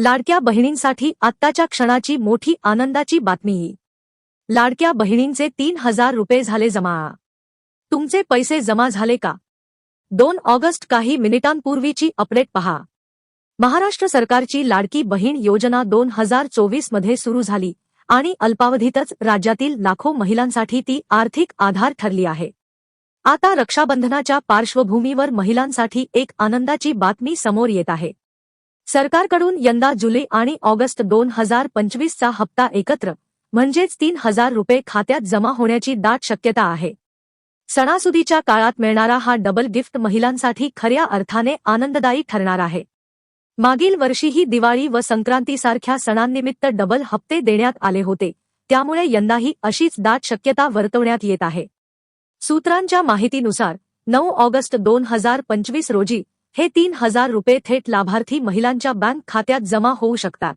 लाडक्या बहिणींसाठी आत्ताच्या क्षणाची मोठी आनंदाची बातमी. लाडक्या बहिणींचे तीन हजार रुपये झाले जमा. तुमचे पैसे जमा झाले का? दोन ऑगस्ट काही मिनिटांपूर्वीची अपडेट पहा. महाराष्ट्र सरकारची लाडकी बहीण योजना दोन हजार चोवीसमध्ये सुरू झाली आणि अल्पावधीतच राज्यातील लाखो महिलांसाठी ती आर्थिक आधार ठरली आहे. आता रक्षाबंधनाच्या पार्श्वभूमीवर महिलांसाठी एक आनंदाची बातमी समोर येत आहे. सरकारकडून यंदा जुलै आणि ऑगस्ट दोन हजार पंचवीसचा हप्ता एकत्र म्हणजेच तीन हजार रुपये खात्यात जमा होण्याची दाट शक्यता आहे. सणासुदीच्या काळात मिळणारा हा डबल गिफ्ट महिलांसाठी खऱ्या अर्थाने आनंददायी ठरणार आहे. मागील वर्षीही दिवाळी व संक्रांतीसारख्या सणांनिमित्त डबल हप्ते देण्यात आले होते त्यामुळे यंदाही अशीच दाट शक्यता वर्तवण्यात येत आहे. सूत्रांच्या माहितीनुसार नऊ ऑगस्ट दोन हजार पंचवीस रोजी हे तीन हजार रुपये थेट लाभार्थी महिलांच्या बँक खात्यात जमा होऊ शकतात.